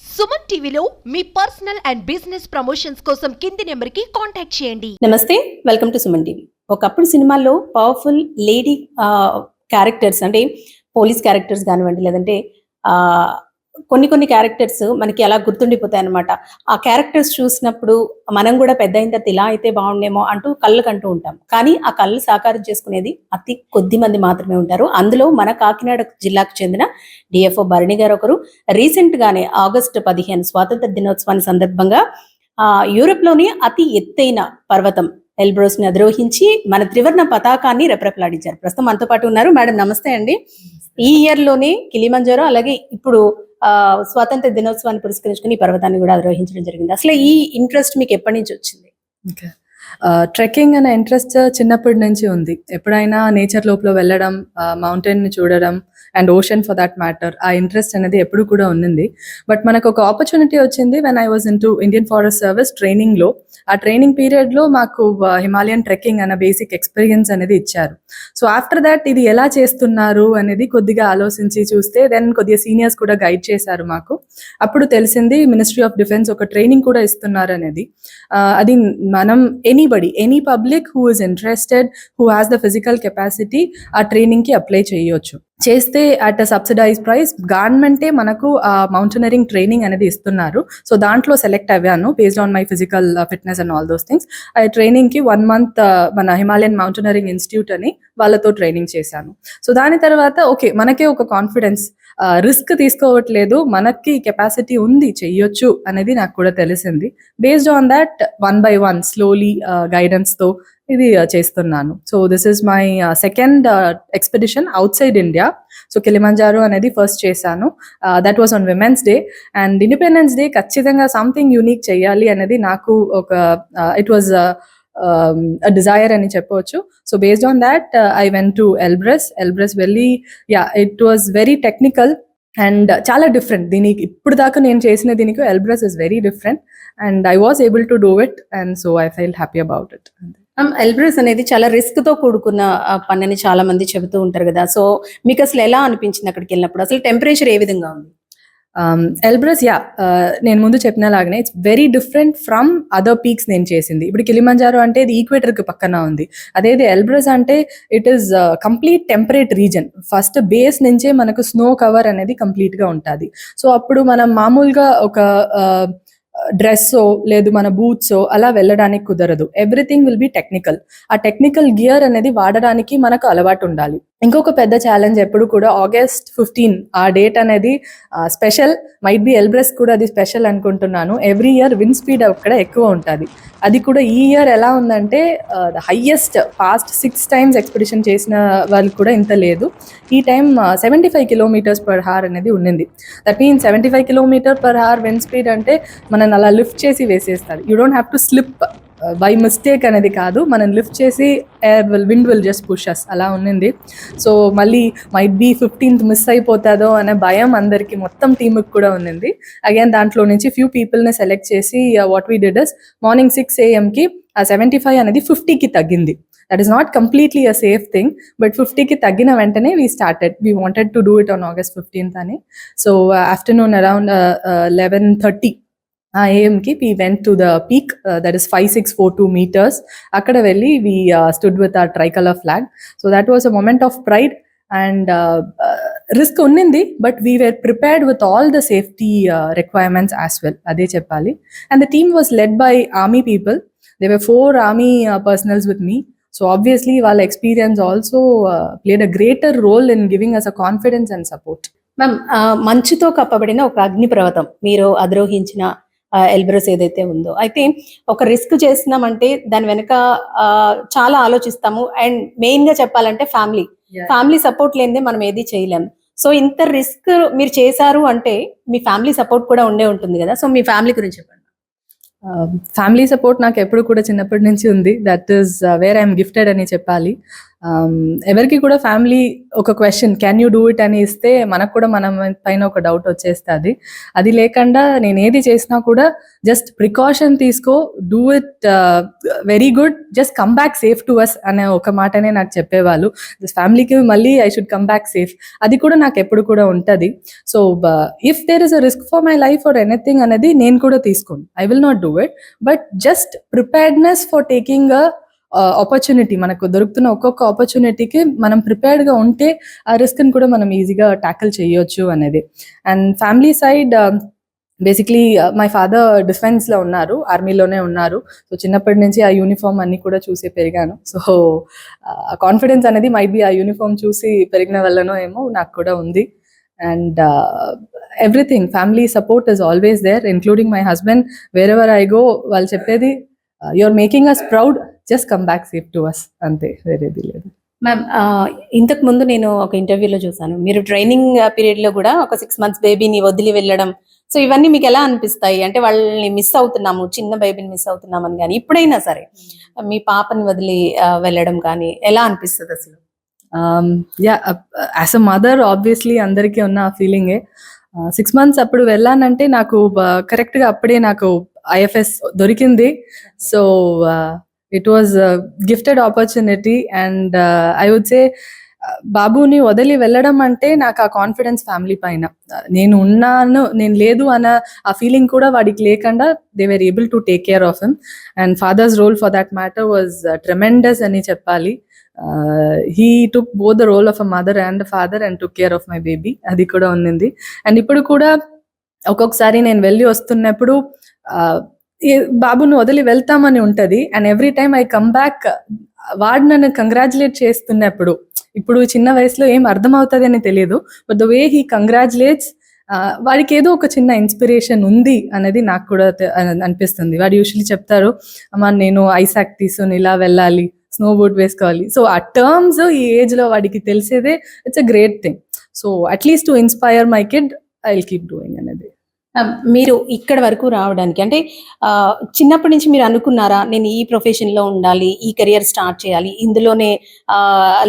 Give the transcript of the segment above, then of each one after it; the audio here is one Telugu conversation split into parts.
సుమన్ టీవీలో మీ పర్సనల్ అండ్ బిజినెస్ ప్రమోషన్స్ కోసం కింది నెంబర్కి కాంటాక్ట్ చేయండి. నమస్తే వెల్కమ్ టు సుమన్ టీవీ. ఒకప్పుడు సినిమాల్లో పవర్ఫుల్ లేడీ క్యారెక్టర్స్ అంటే పోలీస్ క్యారెక్టర్స్ కానివ్వండి లేదంటే కొన్ని కొన్ని క్యారెక్టర్స్ మనకి అలా గుర్తుండిపోతాయి అనమాట ఆ క్యారెక్టర్స్ చూసినప్పుడు మనం కూడా పెద్ద అయిన తర్వాత ఇలా అయితే బాగుండేమో అంటూ కళ్ళు కంటూ ఉంటాం. కానీ ఆ కళ్ళు సాకారం చేసుకునేది అతి కొద్ది మంది మాత్రమే ఉంటారు. అందులో మన కాకినాడ జిల్లాకు చెందిన డిఎఫ్ఓ భరణి గారు ఒకరు. రీసెంట్ గానే ఆగస్టు పదిహేను స్వాతంత్ర దినోత్సవాన్ని సందర్భంగా ఆ యూరోప్లోని అతి ఎత్తైన పర్వతం ఎల్బ్రోస్ని అధిరోహించి మన త్రివర్ణ పతాకాన్ని రెపరెపలాడించారు. ప్రస్తుతం మనతో పాటు ఉన్నారు. మేడం నమస్తే అండి. ఈ ఇయర్లోనే కిలిమంజారో అలాగే ఇప్పుడు స్వాతంత్ర దినోత్సవాన్ని పురస్కరించుకుని ఈ పర్వతాన్ని కూడా అధిరోహించడం జరిగింది. అసలు ఈ ఇంట్రెస్ట్ మీకు ఎప్పటి నుంచి వచ్చింది? ట్రెక్కింగ్ అనే ఇంట్రెస్ట్ చిన్నప్పటి నుంచి ఉంది. ఎప్పుడైనా నేచర్ లోపల వెళ్ళడం మౌంటైన్ని చూడడం and ocean for that matter ఆ ఇంట్రెస్ట్ అనేది ఎప్పుడు కూడా ఉన్నింది. బట్ మనకు ఒక ఆపర్చునిటీ వచ్చింది when I was into Indian Forest Service ట్రైనింగ్లో. ఆ ట్రైనింగ్ పీరియడ్లో మాకు హిమాలయన్ ట్రెక్కింగ్ అన్న బేసిక్ ఎక్స్పీరియన్స్ అనేది ఇచ్చారు. సో ఆఫ్టర్ దట్ ఇది ఎలా చేస్తున్నారు అనేది కొద్దిగా ఆలోచించి చూస్తే దెన్ కొద్దిగా సీనియర్స్ కూడా గైడ్ చేశారు మాకు. అప్పుడు తెలిసింది మినిస్ట్రీ ఆఫ్ డిఫెన్స్ ఒక ట్రైనింగ్ కూడా ఇస్తున్నారు అనేది. అది మనం anybody any public who is interested who has the physical capacity ఆ ట్రైనింగ్కి అప్లై చేయొచ్చు. చేస్తే అట్ అ సబ్సిడైజ్ ప్రైస్ గవర్నమెంటే మనకు ఆ ట్రైనింగ్ అనేది ఇస్తున్నారు. సో దాంట్లో సెలెక్ట్ అయ్యాను based on my physical fitness and all those things ఆ ట్రైనింగ్కి వన్ మంత్ uh, మన హిమాలయన్ మౌంటైనరింగ్ ఇన్స్టిట్యూట్ అని వాళ్ళతో ట్రైనింగ్ చేశాను. సో దాని తర్వాత ఓకే మనకే ఒక కాన్ఫిడెన్స్ రిస్క్ తీసుకోవట్లేదు మనకి కెపాసిటీ ఉంది చెయ్యొచ్చు అనేది నాకు కూడా తెలిసింది. Based on that one by one slowly గైడెన్స్తో ఇది చేస్తున్నాను. So this is my second expedition outside India so Kilimanjaro అనేది ఫస్ట్ చేశాను. That was on Women's Day and Independence Day ఖచ్చితంగా సంథింగ్ యూనిక్ చేయాలి అనేది నాకు ఒక ఇట్ వాజ్ డిజైర్ అని చెప్పవచ్చు. So based on that I went to Elbrus Elbrus వెళ్ళి yeah it was very technical and చాలా డిఫరెంట్ దీనికి ఇప్పుడు దాకా నేను చేసిన దీనికి Elbrus is very different and I was able to do it and so I fell happy about it Elbrus అనేది చాలా రిస్క్తో కూడుకున్న పని అని చాలా మంది చెబుతూ ఉంటారు కదా. సో మీకు అసలు ఎలా అనిపించింది అక్కడికి వెళ్ళినప్పుడు? అసలు టెంపరేచర్ ఏ విధంగా ఉంది? Um, ఎల్బ్రస్ యా uh, నేను ముందు చెప్పిన లాగానే it's very different from other peaks నేను చేసింది. ఇప్పుడు కిలిమంజారో అంటే ఇది ఈక్వేటర్కి పక్కన ఉంది. అదేది ఎల్బ్రస్ అంటే it is complete temperate region first base నుంచే మనకు స్నో కవర్ అనేది కంప్లీట్గా ఉంటుంది. సో అప్పుడు మనం మామూలుగా ఒక uh, డ్రెస్సో లేదు మన బూట్స్ అలా వెళ్ళడానికి కుదరదు. ఎవ్రీథింగ్ విల్ బి టెక్నికల్ ఆ టెక్నికల్ గియర్ అనేది వాడడానికి మనకు అలవాటు ఉండాలి. ఇంకొక పెద్ద ఛాలెంజ్ ఎప్పుడు కూడా ఆగస్ట్ ఫిఫ్టీన్ ఆ డేట్ అనేది స్పెషల్ మైట్ బి ఎల్బ్రెస్ కూడా అది స్పెషల్ అనుకుంటున్నాను. ఎవ్రీ ఇయర్ విన్ స్పీడ్ అక్కడ ఎక్కువ ఉంటుంది. అది కూడా ఈ ఇయర్ ఎలా ఉందంటే the highest past six times expedition చేసిన వాళ్ళు కూడా ఇంత లేదు. ఈ time seventy five kilometres per hour అనేది ఉండింది that mean seventy five kilometre per hour wind speed అంటే మనం అలా లిఫ్ట్ చేసి వేసేస్తారు. You don't have to slip by mistake అనేది కాదు. మనం లిఫ్ట్ చేసి air will wind will just pushes అలా ఉన్నింది. సో మళ్ళీ మైట్ బీ ఫిఫ్టీన్త్ మిస్ అయిపోతుందో అనే భయం అందరికి మొత్తం టీంకి కూడా ఉన్నింది. అగైన్ దాంట్లో నుంచి ఫ్యూ పీపుల్ని సెలెక్ట్ చేసి వాట్ వీ డిడస్ మార్నింగ్ సిక్స్ ఏఎంకి ఆ సెవెంటీ ఫైవ్ అనేది ఫిఫ్టీకి తగ్గింది. That is not completely a safe thing but ఫిఫ్టీకి తగ్గిన వెంటనే we started we wanted to do it on August fifteenth అని. So afternoon around eleven thirty ఏఎంకి we went to the peak that is five six four two metres అక్కడ వెళ్ళి we stood with a tricolour flag so that was a moment of pride and risk ఉన్నింది but we were prepared with all the safety requirements as well అదే చెప్పాలి. And the team was led by army people they were four army personnels with me so obviously వాళ్ళ experience also played a greater role in giving us a confidence and support ma'am మంచుతో కప్పబడిన ఒక అగ్ని పర్వతం మీరు అధిరోహించిన ఎల్బ్రస్ ఏదైతే ఉందో. అయితే ఒక రిస్క్ చేస్తున్నామంటే దాని వెనక చాలా ఆలోచిస్తాము. అండ్ మెయిన్గా చెప్పాలంటే ఫ్యామిలీ. ఫ్యామిలీ సపోర్ట్ లేనిదే మనం ఏది చేయలేం. సో ఇంత రిస్క్ మీరు చేశారు అంటే మీ ఫ్యామిలీ సపోర్ట్ కూడా ఉండే ఉంటుంది కదా. సో మీ ఫ్యామిలీ గురించి చెప్పండి. ఫ్యామిలీ సపోర్ట్ నాకు ఎప్పుడు కూడా చిన్నప్పటి నుంచి ఉంది. That is where I'm gifted అని చెప్పాలి. Um, ఎవరికి కూడా ఫ్యామిలీ ఒక question can you do it అని ఇస్తే మనకు కూడా మనం పైన ఒక డౌట్ వచ్చేస్తుంది. అది లేకుండా నేను ఏది చేసినా కూడా జస్ట్ ప్రికాషన్ తీసుకో do it very good just come back safe to us అనే ఒక మాటనే నాకు చెప్పేవాళ్ళు. ఫ్యామిలీకి మళ్ళీ I should come back safe అది కూడా నాకు ఎప్పుడు కూడా ఉంటుంది. So if there is a risk for my life or anything అనేది నేను కూడా తీసుకోను. I will not do it but just preparedness for taking a opportunity మనకు దొరుకుతున్న ఒక్కొక్క ఆపర్చునిటీకి మనం ప్రిపేర్డ్గా ఉంటే ఆ రిస్క్ని కూడా మనం ఈజీగా ట్యాకిల్ చేయొచ్చు అనేది. And family side basically my father డిఫెన్స్లో ఉన్నారు ఆర్మీలోనే ఉన్నారు. సో చిన్నప్పటి నుంచి ఆ యూనిఫామ్ అన్ని కూడా చూసి పెరిగాను. సో కాన్ఫిడెన్స్ అనేది మై బి ఆ యూనిఫామ్ చూసి పెరిగిన వల్లనో ఏమో నాకు కూడా ఉంది. And everything family support is always there including my husband wherever I go వాళ్ళు చెప్పేది you are making us proud just come back safe to us అంతే వేరేది లేదు. మ్యామ్ ఇంతకు ముందు నేను ఒక ఇంటర్వ్యూలో చూసాను మీరు ట్రైనింగ్ పీరియడ్లో కూడా ఒక సిక్స్ మంత్స్ బేబీని వదిలి వెళ్ళడం. సో ఇవన్నీ మీకు ఎలా అనిపిస్తాయి? అంటే వాళ్ళని మిస్ అవుతున్నాము చిన్న బేబీని మిస్ అవుతున్నామని కానీ ఇప్పుడైనా సరే మీ పాపని వదిలి వెళ్ళడం కానీ ఎలా అనిపిస్తుంది అసలు? Yeah as a mother obviously అందరికీ ఉన్న ఆ ఫీలింగే సిక్స్ మంత్స్ అప్పుడు వెళ్ళానంటే నాకు కరెక్ట్గా అప్పుడే నాకు ఐఎఫ్ఎస్ దొరికింది. So it was gifted opportunity and I would say బాబుని వదిలి వెళ్ళడం అంటే నాకు ఆ కాన్ఫిడెన్స్ ఫ్యామిలీ పైన. నేను ఉన్నాను నేను లేదు అన్న ఆ ఫీలింగ్ కూడా వాడికి లేకుండా they were able to take care of him and father's role for that matter was tremendous అని చెప్పాలి. He took both the role of a mother and father and took care of my baby అది కూడా ఉన్నింది. అండ్ ఇప్పుడు కూడా ఒక్కొక్కసారి నేను వెళ్ళి వస్తున్నప్పుడు uh, బాబును వదిలి వెళ్తామని ఉంటది. And every time I come back వాడు నన్ను కంగ్రాచులేట్ చేస్తున్నప్పుడు ఇప్పుడు చిన్న వయసులో ఏం అర్థమవుతుంది అని తెలియదు but the way he congratulates వాడికి ఏదో ఒక చిన్న ఇన్స్పిరేషన్ ఉంది అనేది నాకు కూడా అనిపిస్తుంది. వాడు యూజువలీ చెప్తారు అమ్మా నేను ఐసాక్ తీసుకొని ఇలా వెళ్ళాలి స్నో బూట్ వేసుకోవాలి. సో ఆ టర్మ్స్ ఈ ఏజ్లో వాడికి తెలిసేదే it's a great thing so at least to inspire my kid I will keep doing అనేది మీరు ఇక్కడ వరకు రావడానికి అంటే చిన్నప్పటి నుంచి మీరు అనుకున్నారా నేను ఈ ప్రొఫెషన్లో ఉండాలి ఈ కెరియర్ స్టార్ట్ చేయాలి ఇందులోనే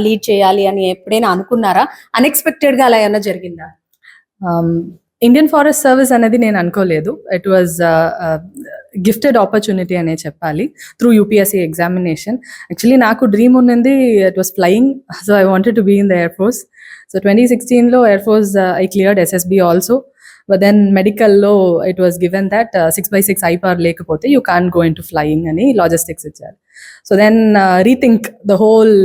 లీడ్ చేయాలి అని ఎప్పుడైనా అనుకున్నారా? అన్ఎక్స్పెక్టెడ్గా అలా ఏమైనా జరిగిందా? ఇండియన్ ఫారెస్ట్ సర్వీస్ అనేది నేను అనుకోలేదు. ఇట్ వాజ్ గిఫ్టెడ్ ఆపర్చునిటీ అనే చెప్పాలి త్రూ యూపీఎస్సీ ఎగ్జామినేషన్ యాక్చువల్లీ నాకు డ్రీమ్ ఉన్నది it was flying so I wanted to be in the air force so twenty సిక్స్టీన్లో air force I cleared SSB also but then మెడికల్లో it was given that six by six eye power లేకపోతే you can go into flying అని లాజిస్టిక్స్ ఇచ్చారు. So then rethink the whole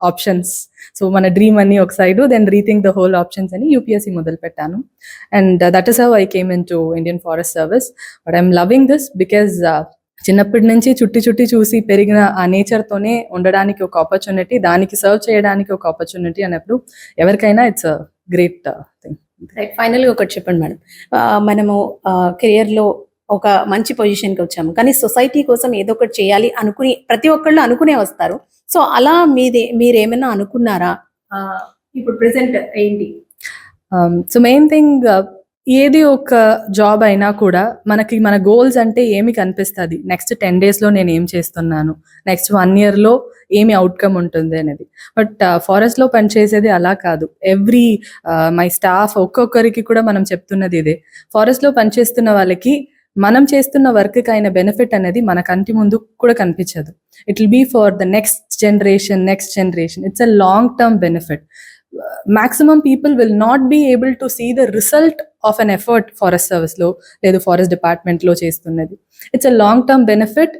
options so మన డ్రీమ్ అని ఒక side then rethink the whole options అని యూపీఎస్సీ మొదలు పెట్టాను. And that is how I came into Indian Forest Service but I'm loving this because చిన్నప్పటి నుంచి చుట్టి చుట్టి చూసి పెరిగిన ఆ నేచర్తోనే ఉండడానికి ఒక ఆపర్చునిటీ దానికి సర్వ్ చేయడానికి ఒక ఆపర్చునిటీ అన్నప్పుడు ఎవరికైనా ఇట్స్ గ్రేట్ థింగ్ ఫైనల్గా ఒకటి చెప్పండి మేడం. మనము కెరియర్లో ఒక మంచి పొజిషన్కి వచ్చాము. కానీ సొసైటీ కోసం ఏదో ఒకటి చేయాలి అనుకుని ప్రతి ఒక్కళ్ళు అనుకునే వస్తారు. సో అలా మీది మీరు ఏమైనా అనుకున్నారా? ఆ, ఇప్పుడు ప్రెసెంట్ ఏంటి? సో మెయిన్ థింగ్ ఏది ఒక జాబ్ అయినా కూడా మనకి మన గోల్స్ అంటే ఏమి కనిపిస్తుంది? నెక్స్ట్ టెన్ డేస్లో నేను ఏం చేస్తున్నాను? నెక్స్ట్ వన్ ఇయర్లో ఏమి అవుట్కమ్ ఉంటుంది అనేది. బట్ ఫారెస్ట్లో పనిచేసేది అలా కాదు. ఎవ్రీ మై స్టాఫ్ ఒక్కొక్కరికి కూడా మనం చెప్తున్నది ఇదే. ఫారెస్ట్లో పనిచేస్తున్న వాళ్ళకి మనం చేస్తున్న వర్క్కి అయిన బెనిఫిట్ అనేది మన కంటి ముందు కూడా కనిపించదు. It will be for the next generation next generation. It's a long term benefit. Maximum people will not be able to see the result of an effort forest సర్వీస్లో లేదు ఫారెస్ట్ డిపార్ట్మెంట్లో చేస్తున్నది. It's a long term benefit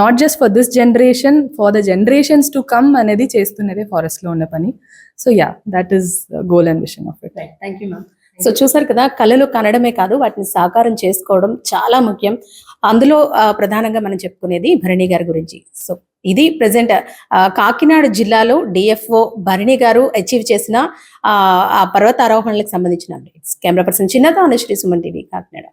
not just for this generation for the generations to come అనేది చేస్తున్నదే ఫారెస్ట్లో ఉన్న పని. So yeah that is goal and vision of it thank you ma'am so చూసారు కదా కళలు కనడమే కాదు వాటిని సాకారం చేసుకోవడం చాలా ముఖ్యం. అందులో ప్రధానంగా మనం చెప్పుకునేది భరణి గారి గురించి. సో ఇది ప్రజెంట్ కాకినాడ జిల్లాలో డిఎఫ్ఓ భరణి గారు అచీవ్ చేసిన ఆ, ఆ పర్వతారోహణలకు సంబంధించిన అప్డేట్స్. కెమెరా పర్సన్ చిన్నత అనుశ్రీ సుమన్ టీవీ కాకినాడ.